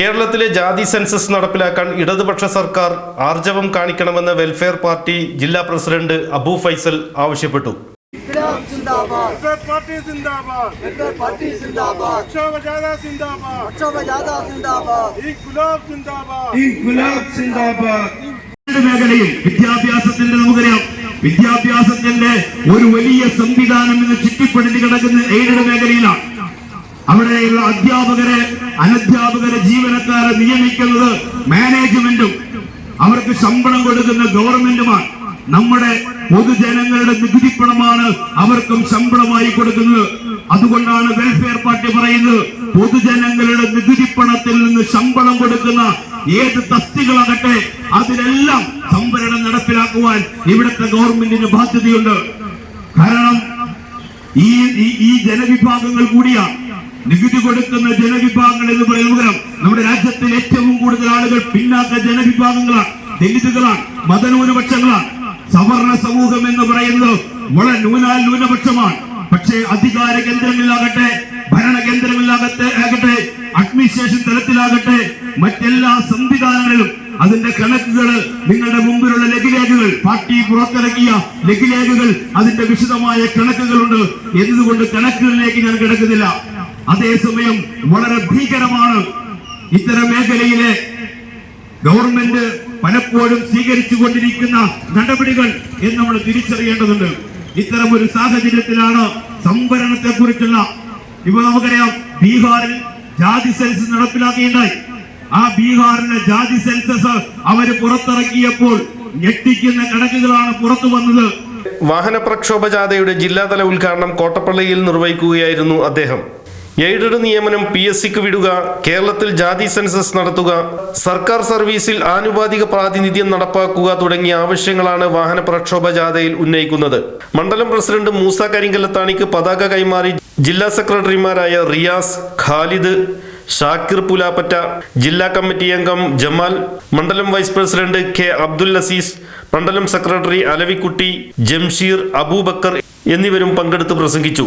കേരളത്തിലെ ജാതി സെൻസസ് നടപ്പിലാക്കാൻ ഇടതുപക്ഷ സർക്കാർ ആർജവം കാണിക്കണമെന്ന് വെൽഫെയർ പാർട്ടി ജില്ലാ പ്രസിഡന്റ് അബു ഫൈസൽ ആവശ്യപ്പെട്ടു. വിദ്യാഭ്യാസത്തിന്റെ ഒരു വലിയ സംവിധാനം ഇന്ന് ചുറ്റിപ്പടിഞ്ഞ് കിടക്കുന്ന എയ്ഡഡ് മേഖലയിലാണ്. അവിടെയുള്ള അധ്യാപകരെ അനധ്യാപകരെ ജീവനക്കാരെ നിയമിക്കുന്നത് മാനേജ്മെന്റും അവർക്ക് ശമ്പളം കൊടുക്കുന്ന ഗവൺമെന്റുമാണ്. നമ്മുടെ പൊതുജനങ്ങളുടെ നികുതി പണമാണ് അവർക്കും ശമ്പളമായി കൊടുക്കുന്നത്. അതുകൊണ്ടാണ് വെൽഫെയർ പാർട്ടി പറയുന്നത് പൊതുജനങ്ങളുടെ നികുതി പണത്തിൽ നിന്ന് ശമ്പളം കൊടുക്കുന്ന ഏത് തസ്തികളാകട്ടെ അതിലെല്ലാം സംവരണം നടപ്പിലാക്കുവാൻ ഇവിടുത്തെ ഗവൺമെന്റിന് ബാധ്യതയുണ്ട്. കാരണം ഈ ഈ- ജനവിഭാഗങ്ങൾ കൂടിയാണ് നികുതി കൊടുക്കുന്ന ജനവിഭാഗങ്ങൾ എന്ന് പറയുന്നത് നമ്മുടെ രാജ്യത്തിൽ ഏറ്റവും കൂടുതൽ ആളുകൾ പിന്നാക്ക ജനവിഭാഗങ്ങളാണ്. ദലിതുകളാണ് മതന്യൂനപക്ഷങ്ങളാണ്. സവർണ സമൂഹം എന്ന് പറയുന്നത് വളരെ ന്യൂനാൽ ന്യൂനപക്ഷമാണ്. പക്ഷേ അധികാര കേന്ദ്രങ്ങളിലാകട്ടെ ഭരണ കേന്ദ്രങ്ങളിലാകട്ടെ ആകട്ടെ അഡ്മിനിസ്ട്രേഷൻ തലത്തിലാകട്ടെ മറ്റെല്ലാ സംവിധാനങ്ങളിലും അതിന്റെ കണക്കുകൾ നിങ്ങളുടെ മുമ്പിലുള്ള ലഘുലേഖകൾ പാർട്ടി പുറത്തിറക്കിയ ലഘുലേഖകൾ അതിന്റെ വിശദമായ കണക്കുകളുണ്ട്. എന്നതുകൊണ്ട് കണക്കുകളിലേക്ക് ഞാൻ കിടക്കുന്നില്ല? അതേസമയം വളരെ ഭീകരമാണ് ഇത്തരം മേഖലയിലെ ഗവൺമെന്റ് പലപ്പോഴും സ്വീകരിച്ചു കൊണ്ടിരിക്കുന്ന നടപടികൾ എന്ന് നമ്മൾ തിരിച്ചറിയേണ്ടതുണ്ട്. ഇത്തരം ഒരു സാഹചര്യത്തിലാണ് സംവരണത്തെ കുറിച്ചുള്ള ഇപ്പൊ നമുക്കറിയാം ബീഹാറിൽ ജാതി സെൻസസ് നടപ്പിലാക്കിയുണ്ടായി ആ ബീഹാറിലെ ജാതി സെൻസസ് അവർ പുറത്തിറക്കിയപ്പോൾ ഞെട്ടിക്കുന്ന കണക്കുകളാണ് പുറത്തു വന്നത്. വാഹന പ്രക്ഷോഭ ജാഥയുടെ ജില്ലാതല ഉദ്ഘാടനം കോട്ടപ്പള്ളിയിൽ നിർവഹിക്കുകയായിരുന്നു അദ്ദേഹം. എയ്ഡഡ് നിയമനം പി എസ് സിക്ക് വിടുക കേരളത്തിൽ ജാതി സെൻസസ് നടത്തുക സർക്കാർ സർവീസിൽ ആനുപാതിക പ്രാതിനിധ്യം നടപ്പാക്കുക തുടങ്ങിയ ആവശ്യങ്ങളാണ് വാഹന പ്രക്ഷോഭ ജാഥയിൽ ഉന്നയിക്കുന്നത്. മണ്ഡലം പ്രസിഡന്റ് മൂസ കരിങ്കല്ലത്താണിക്ക് പതാക കൈമാറി ജില്ലാ സെക്രട്ടറിമാരായ റിയാസ് ഖാലിദ് ഷാക്കിർ പുലാപ്പറ്റ ജില്ലാ കമ്മിറ്റി അംഗം ജമാൽ മണ്ഡലം vice president K Abdul Azeez മണ്ഡലം സെക്രട്ടറി അലവിക്കുട്ടി ജംഷീർ അബൂബക്കർ എന്നിവരും പങ്കെടുത്ത് പ്രസംഗിച്ചു.